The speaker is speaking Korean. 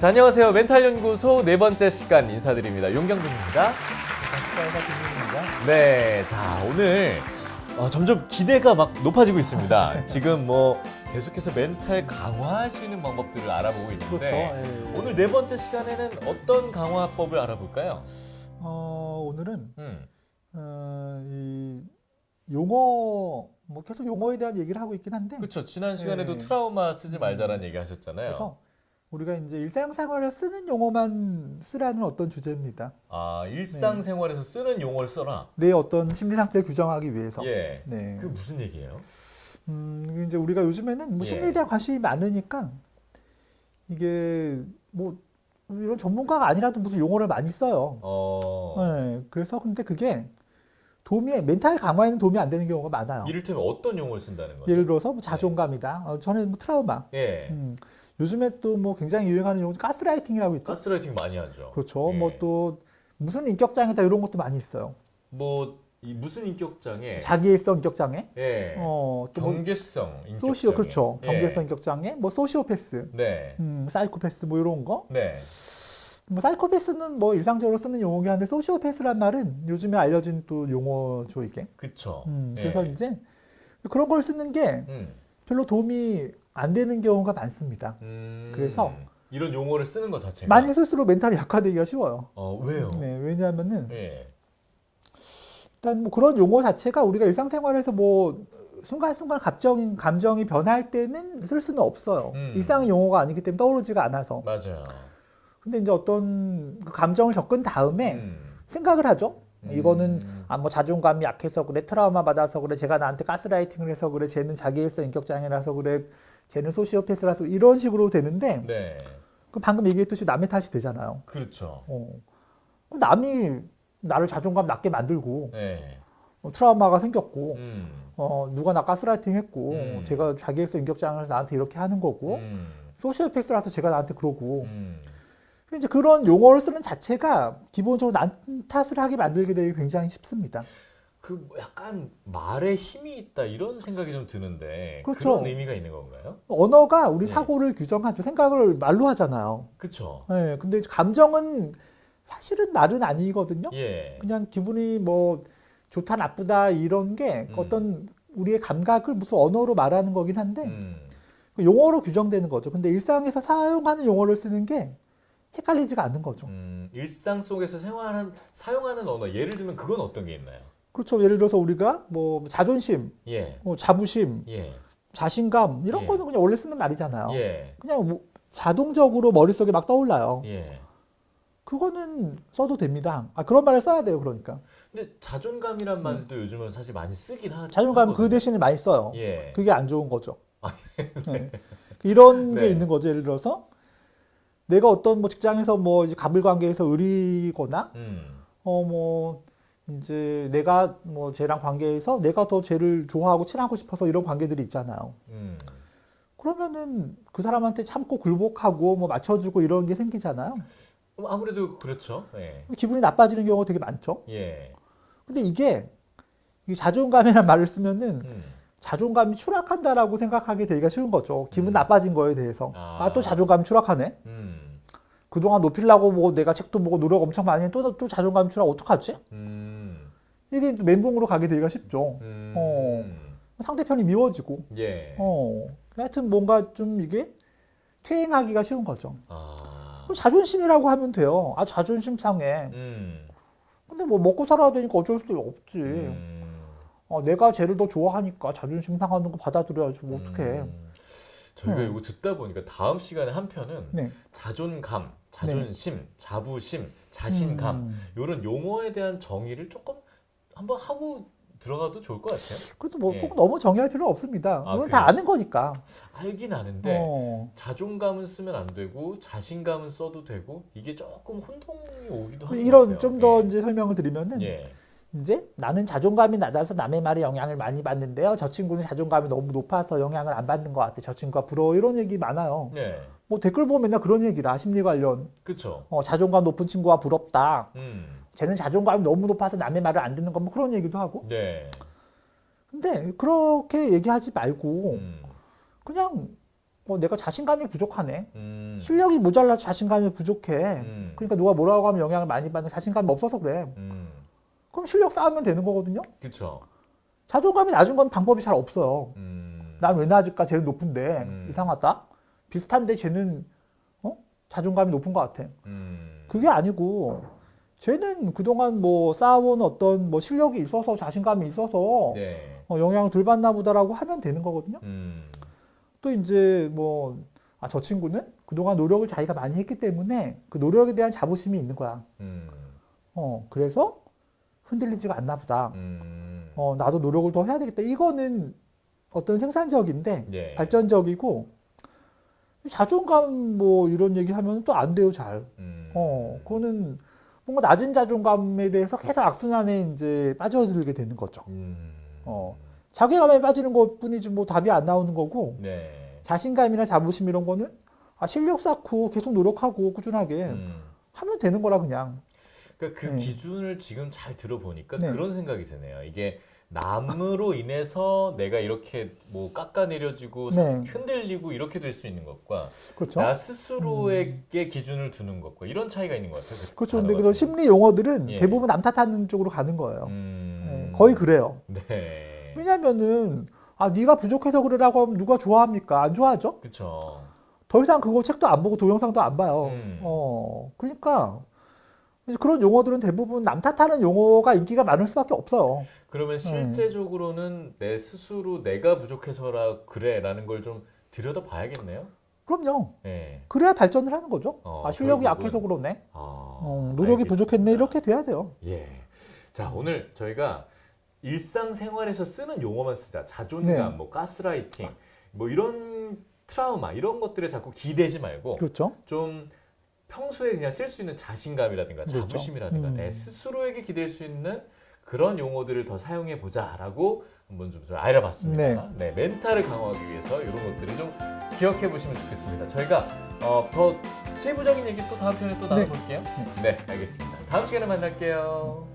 자, 안녕하세요. 멘탈 연구소 네 번째 시간 인사드립니다. 용경준입니다. 네, 자 오늘 어, 점점 기대가 막 높아지고 있습니다. 지금 뭐 계속해서 멘탈 강화할 수 있는 방법들을 알아보고 있는데 그렇죠. 예. 오늘 네 번째 시간에는 어떤 강화법을 알아볼까요? 어, 오늘은 음, 어, 이 용어 뭐 계속 용어에 대한 얘기를 하고 있긴 한데 그렇죠. 지난 시간에도 네. 트라우마 쓰지 말자라는 얘기 하셨잖아요. 그래서 우리가 이제 일상생활에 쓰는 용어만 쓰라는 어떤 주제입니다. 아 일상생활에서 쓰는 용어를 써라. 내 어떤 심리 상태를 규정하기 위해서. 예. 네. 그 무슨 얘기예요? 음, 이제 우리가 요즘에는 뭐 예. 심리에 대한 관심이 많으니까 이게 뭐 이런 전문가가 아니라도 무슨 용어를 많이 써요. 어, 네. 그래서 근데 그게 도움이 멘탈 강화에는 도움이 안 되는 경우가 많아요. 이를테면 어떤 용어를 쓴다는 거죠? 예를 들어서 뭐 자존감이다. 어, 저는 뭐 트라우마. 예. 음, 요즘에 또 뭐 굉장히 유행하는 용어 가스라이팅이라고 있죠. 가스라이팅 많이 하죠. 그렇죠. 예. 뭐또 무슨 인격 장애다 이런 것도 많이 있어요. 뭐, 이 무슨 인격 장애? 자기애성 인격 장애. 예. 어, 또뭐 경계성 인격 소시오 장애. 그렇죠. 예. 경계성 인격 장애, 뭐 소시오패스, 네. 음, 사이코패스 뭐 이런 거. 네. 뭐 사이코패스는 뭐 일상적으로 쓰는 용어긴 한데 소시오패스란 말은 요즘에 알려진 또 용어죠 이게. 그쵸. 음, 예. 그래서 이제 그런 걸 쓰는 게 음. 별로 도움이 안 되는 경우가 많습니다. 음. 그래서 이런 용어를 쓰는 것 자체가 많이 쓸수록 멘탈이 약화되기가 쉬워요. 어, 왜요? 네, 왜냐하면은 예. 일단 뭐 그런 용어 자체가 우리가 일상생활에서 뭐 순간순간 감정이, 감정이 변할 때는 쓸 수는 없어요. 음. 일상 용어가 아니기 때문에 떠오르지가 않아서. 맞아요. 근데 이제 어떤 그 감정을 겪은 다음에 음. 생각을 하죠. 이거는 음. 아뭐 자존감이 약해서 그래 트라우마 받아서 그래 제가 나한테 가스라이팅을 해서 그래 쟤는 자기애성 인격 장애라서 그래 쟤는 소시오패스라서 이런 식으로 되는데 네. 그 방금 얘기했듯이 남의 탓이 되잖아요. 그렇죠. 어. 그럼 남이 나를 자존감 낮게 만들고 네. 어, 트라우마가 생겼고 음. 어, 누가 나 가스라이팅 했고 음. 제가 자기애성 인격 장애를 나한테 이렇게 하는 거고 음. 소시오패스라서 제가 나한테 그러고 음. 이제 그런 용어를 쓰는 자체가 기본적으로 난 탓을 하게 만들게 되기 굉장히 쉽습니다. 그 약간 말에 힘이 있다 이런 생각이 좀 드는데 그 그렇죠. 런 의미가 있는 건가요? 언어가 우리 네. 사고를 규정하죠. 생각을 말로 하잖아요. 그렇죠. 네, 근데 감정은 사실은 말은 아니거든요. 예. 그냥 기분이 뭐 좋다 나쁘다 이런 게 음. 어떤 우리의 감각을 무슨 언어로 말하는 거긴 한데 음. 그 용어로 규정되는 거죠. 근데 일상에서 사용하는 용어를 쓰는 게 헷갈리지가 않는 거죠. 음, 일상 속에서 생활한 사용하는 언어 예를 들면 그건 어떤 게 있나요? 그렇죠. 예를 들어서 우리가 뭐 자존심, 예. 뭐 자부심, 예. 자신감 이런 예. 거는 그냥 원래 쓰는 말이잖아요. 예. 그냥 뭐 자동적으로 머릿속에 막 떠올라요. 예. 그거는 써도 됩니다. 아 그런 말을 써야 돼요. 그러니까 근데 자존감이란 말도 요즘은 사실 많이 쓰긴 하. 음. 자존감 그. 대신에 많이 써요. 예. 그게 안 좋은 거죠. 네. 이런 네. 게 있는 거죠. 예를 들어서 내가 어떤 뭐 직장에서 뭐 이제 갑을 관계에서 의리거나 음. 어뭐 이제 내가 뭐 쟤랑 관계에서 내가 더 쟤를 좋아하고 친하고 싶어서 이런 관계들이 있잖아요. 음. 그러면은 그 사람한테 참고 굴복하고 뭐 맞춰주고 이런 게 생기잖아요. 그럼 아무래도 그렇죠. 예. 기분이 나빠지는 경우가 되게 많죠. 예. 근데 이게 이 자존감이라는 말을 쓰면은 음. 자존감이 추락한다라고 생각하게 되기가 쉬운 거죠. 기분 음. 나빠진 거에 대해서. 아. 아, 또 자존감이 추락하네? 음. 그동안 높이려고 뭐 내가 책도 보고 노력 엄청 많이 했는데 또, 또 자존감이 추락 어떡하지? 음. 이게 또 멘붕으로 가게 되기가 쉽죠. 음. 어. 상대편이 미워지고. 예. 어. 하여튼 뭔가 좀 이게 퇴행하기가 쉬운 거죠. 아. 그럼 자존심이라고 하면 돼요. 아, 자존심 상해. 음. 근데 뭐 먹고 살아야 되니까 어쩔 수 없지. 음. 어, 내가 쟤를 더 좋아하니까 자존심 상하는 거 받아들여야지. 뭐 어떡해. 음. 저희가 음. 이거 듣다 보니까 다음 시간에 한 편은 네. 자존감, 자존심, 자부심, 자신감 음. 이런 용어에 대한 정의를 조금 한번 하고 들어가도 좋을 것 같아요. 그래도 뭐 예. 꼭 너무 정의할 필요 없습니다. 아, 그래요? 다 아는 거니까. 알긴 아는데 어. 자존감은 쓰면 안 되고 자신감은 써도 되고 이게 조금 혼동이 오기도 하는 것 이런 같아요. 좀더 예. 이제 설명을 드리면은 예. 이제 나는 자존감이 낮아서 남의 말에 영향을 많이 받는데요. 저 친구는 자존감이 너무 높아서 영향을 안 받는 것 같아. 저 친구가 부러워 이런 얘기 많아요. 예. 뭐 댓글 보면 맨날 그런 얘기라 심리 관련 그쵸. 어, 자존감 높은 친구가 부럽다. 음. 쟤는 자존감이 너무 높아서 남의 말을 안 듣는 거뭐 그런 얘기도 하고. 네. 근데 그렇게 얘기하지 말고 음. 그냥 어, 내가 자신감이 부족하네. 음. 실력이 모자라서 자신감이 부족해. 음. 그러니까 누가 뭐라고 하면 영향을 많이 받는 자신감이 없어서 그래. 음. 그럼 실력 쌓으면 되는 거거든요. 그쵸. 자존감이 낮은 건 방법이 잘 없어요. 음. 난왜 낮을까? 쟤는 높은데 음. 이상하다. 비슷한데 쟤는 어? 자존감이 높은 것 같아. 음. 그게 아니고 쟤는 그동안 뭐 쌓아온 어떤 뭐 실력이 있어서 자신감이 있어서 네. 어, 영향을 덜 받나 보다라고 하면 되는 거거든요. 음. 또 이제 뭐, 아, 저 친구는 그동안 노력을 자기가 많이 했기 때문에 그 노력에 대한 자부심이 있는 거야. 음. 어, 그래서 흔들리지가 않나 보다. 음. 어, 나도 노력을 더 해야 되겠다. 이거는 어떤 생산적인데 예. 발전적이고 자존감 뭐 이런 얘기 하면 또 안 돼요, 잘. 음. 어, 그거는 뭔가 낮은 자존감에 대해서 계속 악순환에 이제 빠져들게 되는 거죠. 음. 어. 자괴감에 빠지는 것 뿐이지 뭐 답이 안 나오는 거고 네. 자신감이나 자부심 이런 거는 아, 실력 쌓고 계속 노력하고 꾸준하게 음. 하면 되는 거라 그냥. 그러니까 그 네. 기준을 지금 잘 들어보니까 네. 그런 생각이 드네요. 이게 남으로 인해서 내가 이렇게 뭐 깎아내려지고 네. 흔들리고 이렇게 될 수 있는 것과 그렇죠. 나 스스로에게 기준을 두는 것과 이런 차이가 있는 것 같아요. 그 그렇죠. 근데 그런. 심리 용어들은 예. 대부분 남 탓하는 쪽으로 가는 거예요. 음. 네, 거의 그래요. 네. 왜냐면은 아 네가 부족해서 그러라고 하면 누가 좋아합니까? 안 좋아하죠. 그렇죠. 더 이상 그거 책도 안 보고 동영상도 안 봐요. 음. 어 그러니까 그런 용어들은 대부분 남 탓하는 용어가 인기가 많을 수밖에 없어요. 그러면 실제적으로는 내 스스로 내가 부족해서라 그래라는 걸 좀 들여다 봐야겠네요. 그럼요. 네. 그래야 발전을 하는 거죠. 어, 아 실력이 결국은. 약해서 그러네. 아, 어, 노력이 알겠습니다. 부족했네 이렇게 돼야 돼요. 예. 자, 오늘 저희가 일상생활에서 쓰는 용어만 쓰자. 자존감, 네. 뭐 가스라이팅, 뭐 이런 트라우마 이런 것들에 자꾸 기대지 말고 그렇죠. 좀 평소에 그냥 쓸 수 있는 자신감이라든가 그렇죠. 자부심이라든가 음. 내 스스로에게 기댈 수 있는 그런 용어들을 더 사용해 보자라고 한번 좀 알아봤습니다. 네. 멘탈을 강화하기 위해서 이런 것들을 좀 기억해 보시면 좋겠습니다. 저희가 어, 더 세부적인 얘기 또 다음 편에 또 네. 나눠볼게요. 네, 알겠습니다. 다음 시간에 만날게요.